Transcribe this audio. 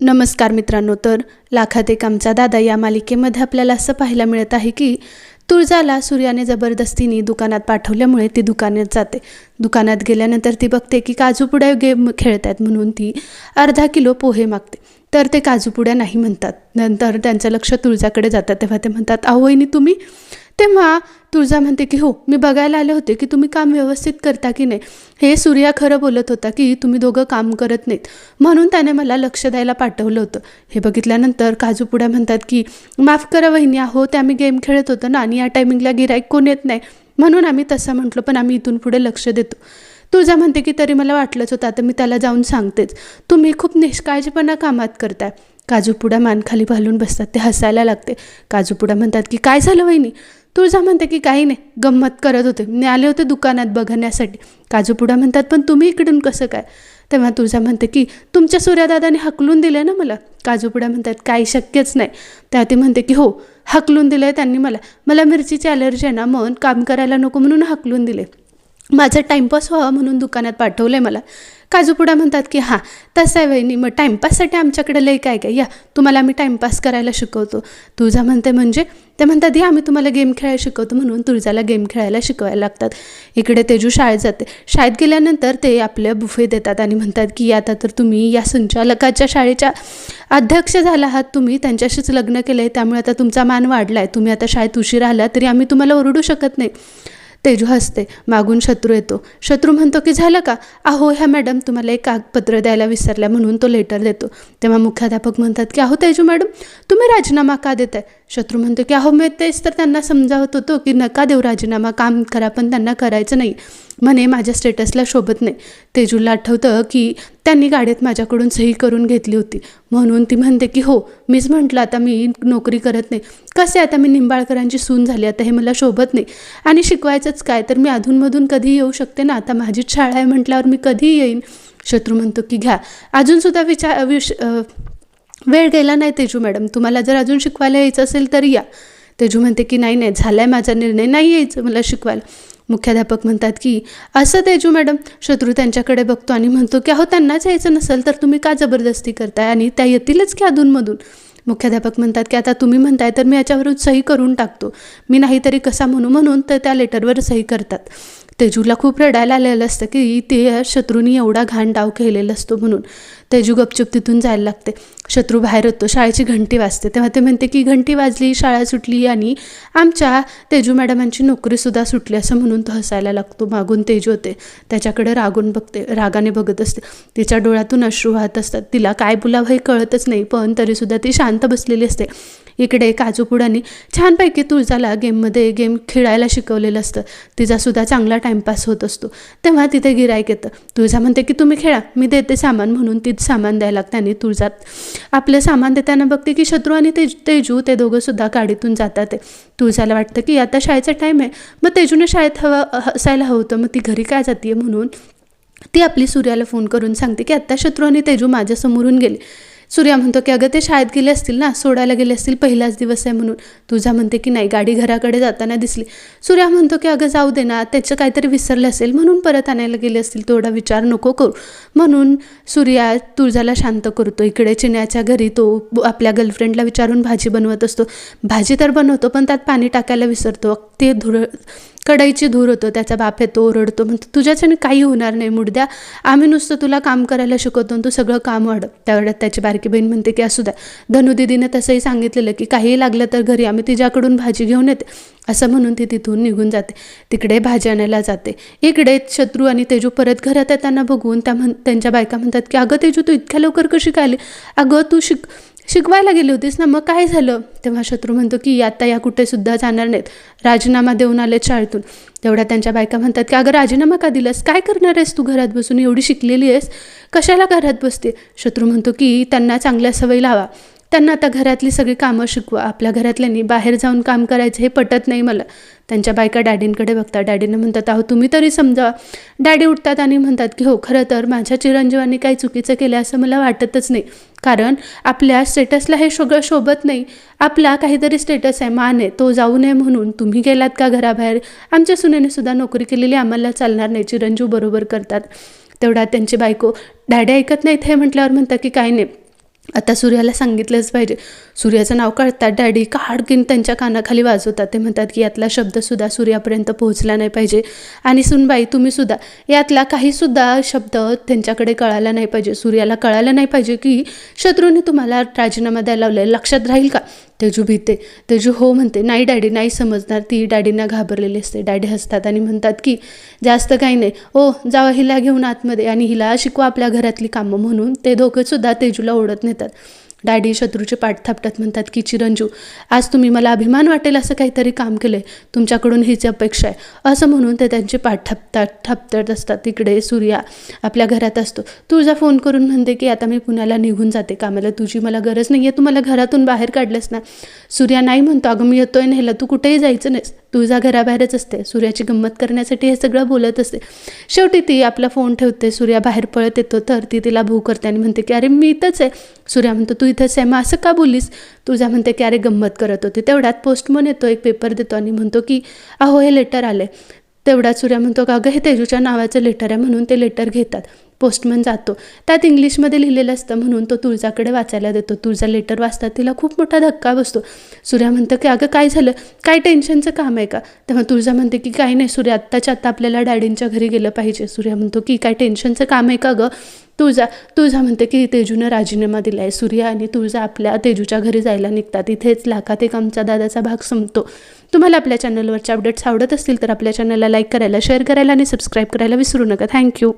नमस्कार मित्रांनो तर लाखात एक आमचा दादा या मालिकेमध्ये आपल्याला असं पाहायला मिळत आहे की तुळजाला सूर्याने जबरदस्तीने दुकानात पाठवल्यामुळे ती दुकानात जाते. दुकानात गेल्यानंतर ती बघते की काजूपुड्या गेम खेळत आहेत म्हणून ती अर्धा किलो पोहे मागते. तर ते काजूपुड्या नाही म्हणतात. नंतर त्यांचं लक्ष तुळजाकडे जातं. तेव्हा ते म्हणतात अहो तुम्ही? तेव्हा तुळजा म्हणते की हो मी बघायला आले होते की तुम्ही काम व्यवस्थित करता की नाही. हे सूर्या खरं बोलत होता की तुम्ही दोघं काम करत नाहीत. म्हणून त्याने मला लक्ष द्यायला पाठवलं होतं. हे बघितल्यानंतर काजूपुड्या म्हणतात की माफ करा वहिनी आहो ते आम्ही गेम खेळत होतो ना आणि या टायमिंगला गिराईक कोण येत नाही. म्हणून आम्ही तसं म्हटलं पण आम्ही इथून पुढे लक्ष देतो. तुळजा म्हणते की तरी मला वाटलंच होतं आता मी त्याला जाऊन सांगतेच. तुम्ही खूप निष्काळजीपणा कामात करताय. काजूपुडा मानखाली घालून बसतात ते हसायला लागते. काजूपुडा म्हणतात की काय झालं वहिनी? तुळजा म्हणते की काही नाही गंमत करत होते. मी आले होते दुकानात बघण्यासाठी. काजूपुडा म्हणतात पण तुम्ही इकडून कसं काय? तेव्हा तुळजा म्हणते की तुमच्या सूर्यादादाने हकलून दिलं ना मला. काजूपुडा म्हणतात काही शक्यच नाही. तेव्हा ती म्हणते की हो हकलून दिलं आहे त्यांनी मला. मला मिरचीची ॲलर्जी आहे ना म्हणून काम करायला नको म्हणून हकलून दिले माझं टाईमपास व्हावं म्हणून दुकानात पाठवलं आहे मला. काजूपुडा म्हणतात की हां तसं आहे वहिनी मग टाईमपाससाठी आमच्याकडे लई काय काय या तुम्हाला आम्ही टाईमपास करायला शिकवतो. तुळजा म्हणते म्हणजे ते म्हणतात या आम्ही तुम्हाला गेम खेळायला शिकवतो म्हणून तुळजाला गेम खेळायला शिकवायला लागतात. इकडे तेजू शाळेत जाते. शाळेत गेल्यानंतर ते आपल्या बुफे देतात आणि म्हणतात की आता तर तुम्ही या संचालकाच्या शाळेच्या अध्यक्ष झाला आहात तुम्ही त्यांच्याशीच लग्न केलं आहे त्यामुळे आता तुमचा मान वाढला आहे तुम्ही आता शाळेत उशीर आला तरी आम्ही तुम्हाला ओरडू शकत नाही. तेजू हसते मागून शत्रू येतो. शत्रू म्हणतो की झालं का? अहो ह्या मॅडम तुम्हाला एक कागदपत्र द्यायला विसरल्या म्हणून तो लेटर देतो. तेव्हा मुख्याध्यापक म्हणतात की अहो तेजू मॅडम तुम्ही राजीनामा का देताय? शत्रू म्हणतो की अहो मी तेच तर त्यांना समजावत होतो की नका देऊ राजीनामा काम करा पण त्यांना करायचं नाही. म्हणे माझ्या स्टेटसला शोभत नाही. तेजूला आठवतं की त्यांनी गाडीत माझ्याकडून सही करून घेतली होती. म्हणून ती म्हणते की हो मीच म्हटलं आता मी नोकरी करत नाही. कसे आता मी निंबाळकरांची सून झाली आता हे मला शोभत नाही. आणि शिकवायचंच काय? तर मी अधूनमधून कधी येऊ शकते ना? आता माझीच शाळा आहे म्हटल्यावर मी कधी येईन. शत्रू म्हणतो की घ्या. अजूनसुद्धा विचार विश वेळ गेला नाही तेजू मॅडम. तुम्हाला जर अजून शिकवायला यायचं असेल तर या. तेजू म्हणते की नाही नाही झाला आहे माझा निर्णय. नाही यायचं मला शिकवायला. मुख्याध्यापक म्हणतात की असं तेजू मॅडम शत्रू त्यांच्याकडे बघतो आणि म्हणतो की अहो त्यांनाच यायचं नसेल तर तुम्ही का जबरदस्ती करताय आणि त्या येतीलच की अधूनमधून? मुख्याध्यापक म्हणतात की आता तुम्ही म्हणताय तर मी याच्यावर सही करून टाकतो. मी नाहीतरी कसा म्हणू म्हणून तर त्या लेटरवर सही करतात. तेजूला खूप रडायला आलेलं असतं की ते शत्रूनी एवढा घाण डाव केलेला असतो म्हणून. तेजू गपचूप तिथून जायला लागते. शत्रू बाहेर होतो शाळेची घंटी वाजते. तेव्हा ते म्हणते की घंटी वाजली शाळा सुटली आणि आमच्या तेजू मॅडमांची नोकरीसुद्धा सुटली असं म्हणून तो हसायला लागतो. मागून तेजू होते त्याच्याकडे रागून बघते रागाने बघत असते. तिच्या डोळ्यातून अश्रू वाहत असतात. तिला काय बोलावं हे कळतच नाही पण तरीसुद्धा ती शांत बसलेली असते. इकडे काजूपुडानी छानपैकी तुळजाला गेममध्ये गेम खेळायला शिकवलेलं असतं. तिचासुद्धा चांगला टाईमपास होत असतो. तेव्हा तिथे गिरायक येतं. तुळजा म्हणते की तुम्ही खेळा. मी देते सामान म्हणून तीच सामान द्यायला लागते तुळजात आपलं सामान देताना बघते की शत्रू आणि तेज तेजू ते दोघंसुद्धा गाडीतून जातात. ते तुळजाला वाटतं की आता शाळेचा टाईम आहे. मग तेजूने शाळेत हवं असायला हवं होतं. मग ती घरी काय जाते म्हणून ती आपली सूर्याला फोन करून सांगते की आत्ता शत्रू आणि तेजू माझ्यासमोरून गेले. सूर्या म्हणतो की अगं ते शाळेत गेले असतील ना सोडायला गेले असतील पहिलाच दिवस आहे म्हणून. तुझा म्हणते की नाही गाडी घराकडे जाताना दिसली. सूर्या म्हणतो की अगं जाऊ दे ना त्याचं काहीतरी विसरलं असेल म्हणून परत आणायला गेले असतील तेवढा विचार नको करू. म्हणून सूर्या तुळजाला शांत करतो. इकडे चिन्याच्या घरी तो आपल्या गर्लफ्रेंडला विचारून भाजी बनवत असतो. भाजी तर बनवतो पण त्यात पाणी टाकायला विसरतो. ते धुर कढईची धूर होतो त्याचा बाप येतो ओरडतो म्हणतो तुझ्याच्याने काही होणार नाही मुडद्या. आम्ही नुसतं तुला काम करायला शिकवतो तू सगळं काम वाढव. त्यावेळेत त्याची बारीक बहीण म्हणते की असू द्या धनुदीदीने तसंही सांगितलेलं की काही लागलं तर घरी आम्ही तिच्याकडून भाजी घेऊन येते. असं म्हणून ती तिथून निघून जाते. तिकडे भाजी आणायला जाते. इकडे शत्रू आणि तेजू परत घरात येताना बघून त्या म्हण त्यांच्या बायका म्हणतात की अगं तेजू तू इतक्या लवकर कशी काय आली? अगं तू शिक शिकवायला गेली होतीस ना मग काय झालं? तेव्हा शत्रू म्हणतो की आता या कुठेसुद्धा जाणार नाहीत. राजीनामा देऊन आले शाळेतून तेवढ्या त्यांच्या बायका म्हणतात की अगं राजीनामा का दिलास? काय करणार आहेस तू घरात बसून? एवढी शिकलेली आहेस. कशाला घरात बसते? शत्रू म्हणतो की त्यांना चांगल्या सवयी लावा. त्यांना आता घरातली सगळी कामं शिकवा. आपल्या घरातल्यांनी बाहेर जाऊन काम करायचं हे पटत नाही मला. त्यांच्या बायका डॅडींकडे बघतात. डॅडीनं म्हणतात अहो तुम्ही तरी समजा डॅडी उठतात आणि म्हणतात की हो खरं तर माझ्या चिरंजीवांनी काही चुकीचं केलं असं मला वाटतच नाही. कारण आपल्या स्टेटसला हे सगळं शोभत नाही. आपला काहीतरी स्टेटस आहे मान आहे. तो जाऊ नये म्हणून. तुम्ही गेलात का घराबाहेर? आमच्या सुनेने सुद्धा नोकरी केलेली आम्हाला चालणार नाही. चिरंजीव बरोबर करतात. तेवढा त्यांची बायको डॅडी ऐकत नाहीत? हे म्हटल्यावर म्हणतात की काही नाही. आता सूर्याला सांगितलंच पाहिजे. सूर्याचं नाव कळतात डॅडी काडकीन त्यांच्या कानाखाली वाजवतात. ते म्हणतात की यातला शब्दसुद्धा सूर्यापर्यंत पोहोचला नाही पाहिजे. आणि सुनबाई तुम्हीसुद्धा यातला काहीसुद्धा शब्द त्यांच्याकडे कळाला नाही पाहिजे. सूर्याला कळालं नाही पाहिजे की शत्रूने तुम्हाला राजीनामा द्यायला लावलं आहे लक्षात राहील का? तेजू भीते. तेजू हो म्हणते नाही डॅडी नाही समजणार. ती डॅडींना घाबरलेली असते. डॅडी हसतात आणि म्हणतात की जास्त काही नाही. ओ जावा हिला घेऊन आतमध्ये आणि हिला शिकवा आपल्या घरातली कामं म्हणून. ते दोघंसुद्धा तेजूला ओढत नेतात. डॅडी शत्रूचे पाठ थापतात म्हणतात की चिरंजू आज तुम्ही मला अभिमान वाटेल असं काहीतरी काम केलं आहे तुमच्याकडून हीच अपेक्षा आहे. असं म्हणून ते त्यांचे पाठ थापतात थापतात असतात. तिकडे सूर्या आपल्या घरात असतो. तुझा फोन करून म्हणते की आता मी पुण्याला निघून जाते कामाला. तुझी मला गरज नाही आहे तू मला घरातून बाहेर काढलंस ना. सूर्या नाही म्हणतो. अगं मी येतोय न्यायला. तू कुठेही जायचं नाहीस. तुळजा घराबाहेरच असते. सूर्याची गंमत करण्यासाठी हे सगळं बोलत असते. शेवटी ती आपला फोन ठेवते. सूर्या बाहेर पळत येतो. तर ती तिला भू करते आणि म्हणते की अरे मी इथंच आहे. सूर्या म्हणतो तू इथंच आहे. मग असं का बोललीस तुझा म्हणते की अरे गंमत करत होती. तेवढ्यात पोस्टमन येतो. एक पेपर देतो आणि म्हणतो की अहो हे लेटर आले तेवढ्यात सूर्या म्हणतो का अगं हे तेजूच्या नावाचं लेटर आहे म्हणून ते लेटर घेतात. पोस्टमन जातो. त्यात इंग्लिशमध्ये लिहिलेलं असतं म्हणून तो तुळजाकडे वाचायला देतो. तुळजा लेटर वाचतात तिला खूप मोठा धक्का बसतो. सूर्या म्हणतं की अगं काय झालं? काय टेन्शनचं काम आहे का? तेव्हा तुळजा म्हणते की काही नाही सूर्या आत्ताच्या आत्ता आपल्याला डॅडींच्या घरी गेलं पाहिजे. सूर्या म्हणतो की काय टेन्शनचं काम आहे का गं? तुळजा तुळजा म्हणते की तेजूनं राजीनामा दिला आहे सूर्या आणि तुळजा आपल्या तेजूच्या घरी जायला निघतात. इथेच लाखात एक आमचा दादाचा भाग संपतो. तुम्हाला आपल्या चॅनलवरचे अपडेट्स आवडत असतील तर आपल्या चॅनलला लाईक करायला शेअर करायला आणि सबस्क्राईब करायला विसरू नका. थँक्यू